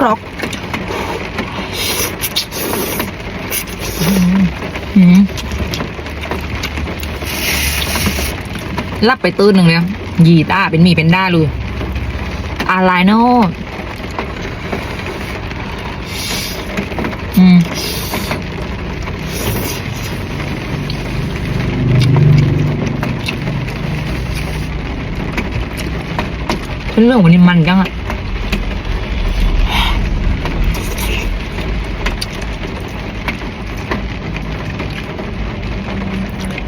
กรอกรับไปตื้นหนึ่งเลยหยีต้าเป็นมีเป็นด้าเลยอะไรเนาะอืมเป็นเรื่องวันนี้มันจังอะ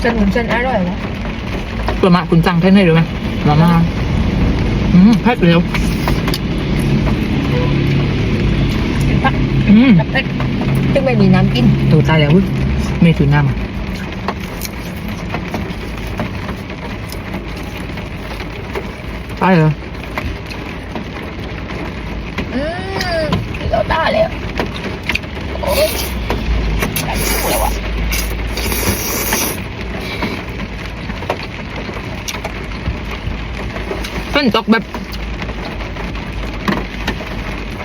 ส้นหมุนเส้นอร่อยแล้วประมาคุณจังแค่ไหนรู้ไหมมาม่าอืมแพ็คเร็วพักอืมกับเล็กซึ่งไม่มีน้ำกินตัวตายแล้วเว้ยไม่ถือน้ำอะตายเหรออืมเราได้แล้วโอ้ยได้แล้วอะ เป็ นตกแบบ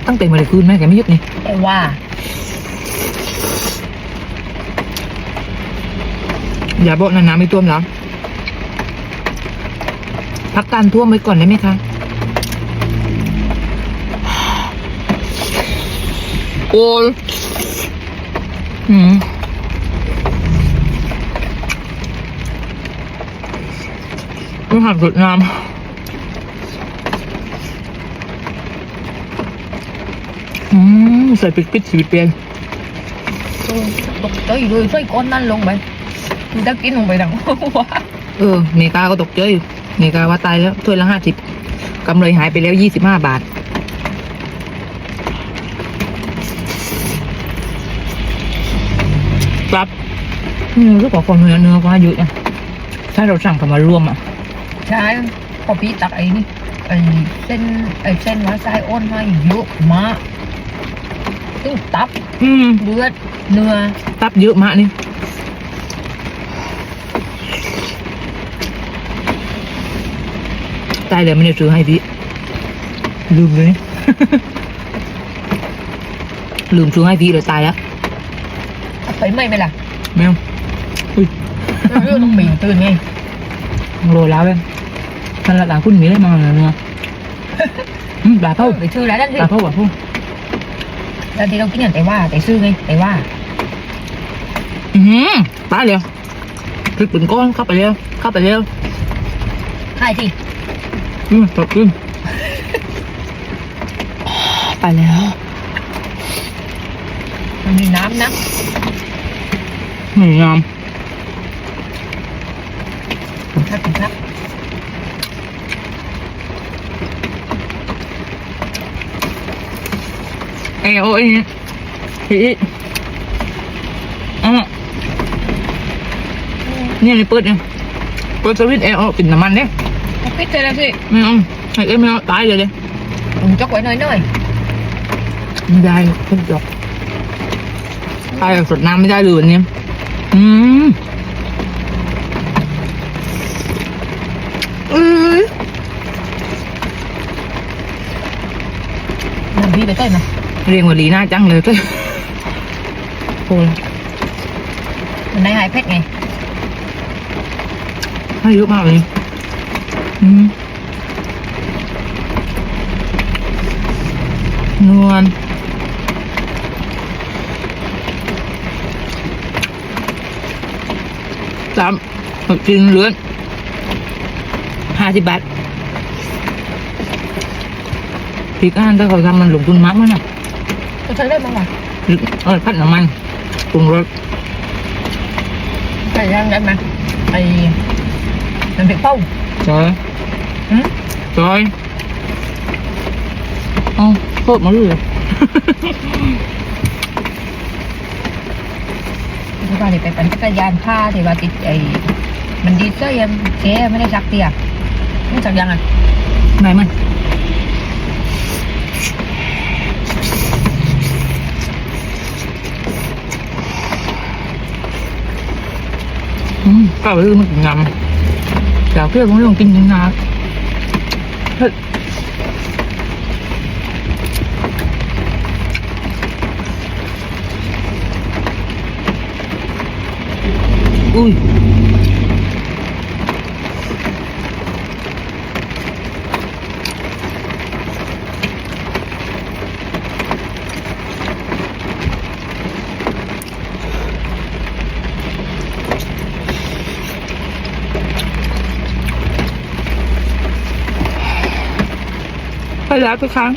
ตั้งแต่เมื่อไรคืนแม่แกไม่หยุดนี่แต่ว่าอย่าบอกนะน้ำไม่ท่วมแล้วพักการท่วมไว้ก่อนได้ไหมคะ โอ้ยอืมไม่หักสุดน้ำ อืมใส่ปิดปิดสีเปลี่ยนเออตกใจเลยใส่ก้อนนั่นลงไปมันจะกินลงไปดังว่าเออเมกาก็ตกใจอยู่เมกาว่าตายแล้วถ้วยละห้าสิบกำไรหายไปแล้วยี่สิบห้าบาทครับเนื้อรู้กว่าคนเนื้อเนื้อก็เยอะนะถ้าเราสั่งกันมารวมอะใช่พอพี่ตักไอ้นี่ไอ้เส้นไอ้เส้นว่าไส้อ้นมาเยอะมาก ซึ่งตับอืมเลือดเนื้อตับเยอะมากนี่ตายเลยไม่ได้ซื้อให้พี่ลืมเลย ลืมซื้อให้พี่เลยตายแล้วไปไม่ไปล่ะแมวอุ้ยเรื่องต้องมีตื่นไงโรยแล้วเว้ยท่านละหลานคุณมี แล้วนั่นสิปลาเท่าปลาเท่าแล้วที่เรากินอย่างแต่ว่าแต่ซื้อไงแต่ว่า อืมตายแล้วพริกเป็นก้อนเข้าไปแล้วเข้าไปแล้วใช่ที่อืมสดขึ้นไปแล้ว มันมีน้ำนะหนึ่งงามครับครับ เอโอเองพี่อ๋อเนี่ยนี่เปิดเนี่ยเปิดสวิตช์แอร์ออกปิดน้ำมันเนี่ยเอาปิดเลยนะสิไม่เอาให้เอ้ยไม่เอาตายเลยเลยผมจกไว้หน่อยหน่อยไม่ได้เพิ่งจบตายแบบสดน้ำไม่ได้เลยวันนี้อืมอือน้ำพี่ไปใต้มา เรียงว่าลีน่าจังเลยก็โอ้ยมันได้หายเพชรไงให้เยอะมากเลยอืมนวลสามหกชิ้นเลือนห้าสิบบาทพริกอ่านถ้าเขาทำมันลงทุนมากมั้ยนะ ก็ใช้ได้บ้างวะเออพัดน้ำมันปรุงรสใส่ยังได้ไหมไอ้น้ำพริกเป้าจอยหืมจอยเอ๋อโคตรมาเลยที่ว่าเดี๋ยวไปปั่นจักรยานผ้าที่ว่าติดไอ้มันดีเซอร์ยังเจ๊ไม่ได้ซักเตียไม่ซักยังอะไหนมัน ก็เรื่นงมันงำแต่เพื่อนผมต้องกินยังนักอุ้ย แล้วทุกครั้ง